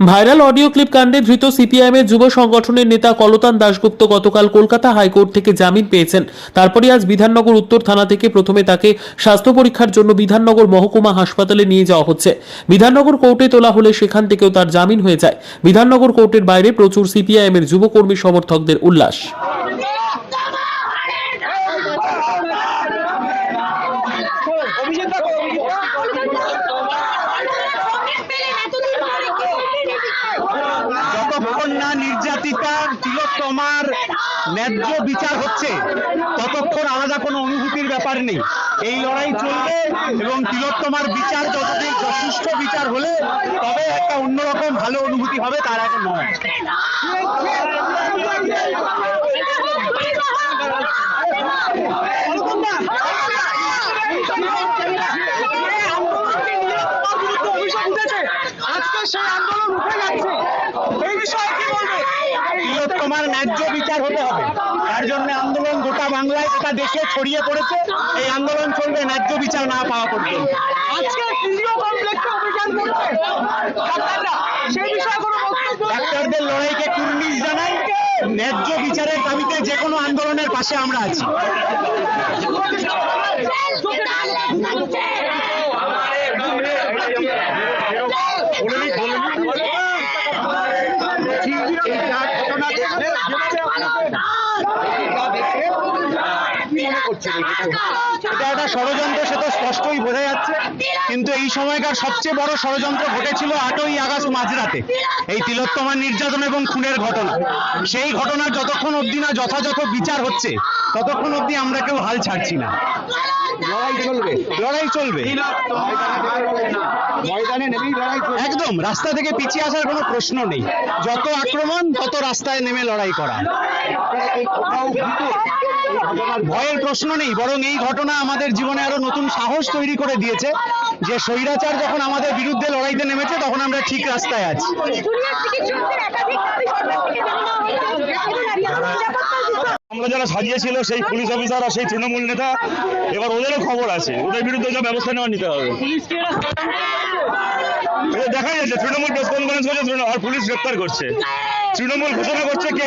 Viral audio clip কাণ্ডে ধৃত সিপিআইএমের যুব সংগঠনের নেতা কলতান দাশগুপ্ত গতকাল কলকাতা হাইকোর্ট থেকে জামিন পেয়েছেন। তারপরে আজ বিধাননগর উত্তর থানা থেকে প্রথমে তাকে স্বাস্থ্য পরীক্ষার জন্য বিধাননগর মহকুমা হাসপাতালে নিয়ে যাওয়া হচ্ছে। বিধাননগর কোর্টে তোলা হলে সেখান থেকেও তার জামিন হয়ে যায়। বিধাননগর কোর্টের বাইরে প্রচুর সিপিআইএমের যুবকর্মী সমর্থকদের উল্লাস। নির্যাতিতার তিলোত্তমার ন্যায্য বিচার হচ্ছে, ততক্ষণ আলাদা কোনো অনুভূতির ব্যাপার নেই। এই লড়াই চলবে এবং তিলোত্তমার বিচার যতদিন যথেষ্ট বিচার হলে, তবে একটা অন্যরকম ভালো অনুভূতি হবে, তার আগে নয়। সেই আন্দোলন উঠে যাচ্ছে। এই বিষয়ে কি তিলোত্তমার ন্যায্য বিচার হতে হবে। তার জন্য আন্দোলন গোটা বাংলায় গোটা দেশে ছড়িয়ে পড়েছে। এই আন্দোলন চলবে ন্যায্য বিচার না পাওয়া পর্যন্ত। আজকে ফিজিও কমপ্লেক্সে অভিযান করছে। সেই বিষয়ে কোনো ডাক্তারদের লড়াইকে কুর্নিশ জানাই। ন্যায্য বিচারের দাবিতে যে কোনো আন্দোলনের পাশে আমরা আছি। এটা একটা ষড়যন্ত্র স্পষ্টই বোঝা যাচ্ছে, কিন্তু এই সময়কার সবচেয়ে বড় ষড়যন্ত্র ঘটেছিল আটই আগস্ট মাঝরাতে, এই তিলোত্তমার নির্যাতন এবং খুনের ঘটনা। সেই ঘটনার যতক্ষণ অবধি না যথাযথ বিচার হচ্ছে, ততক্ষণ অবধি আমরা কেউ হাল ছাড়ছি না। লড়াই চলবে একদম, রাস্তা থেকে পিছিয়ে আসার কোনো প্রশ্ন নেই। যত আক্রমণ, তত রাস্তায় নেমে লড়াই করা। ভয়ের প্রশ্ন নেই, বরং এই ঘটনা আমাদের জীবনে আরও নতুন সাহস তৈরি করে দিয়েছে যে স্বৈরাচার যখন আমাদের বিরুদ্ধে লড়াইতে নেমেছে, তখন আমরা ঠিক রাস্তায় আছি। আমরা যারা সাজিয়েছিল সেই পুলিশ অফিসার আর সেই তৃণমূল নেতা, এবার ওদেরও খবর আছে। ওদের বিরুদ্ধে যা ব্যবস্থা নেওয়া নিতে হবে। দেখা যাচ্ছে, তৃণমূল প্রেস কনফারেন্স করছে আর পুলিশ গ্রেপ্তার করছে। তৃণমূল ঘোষণা করছে কে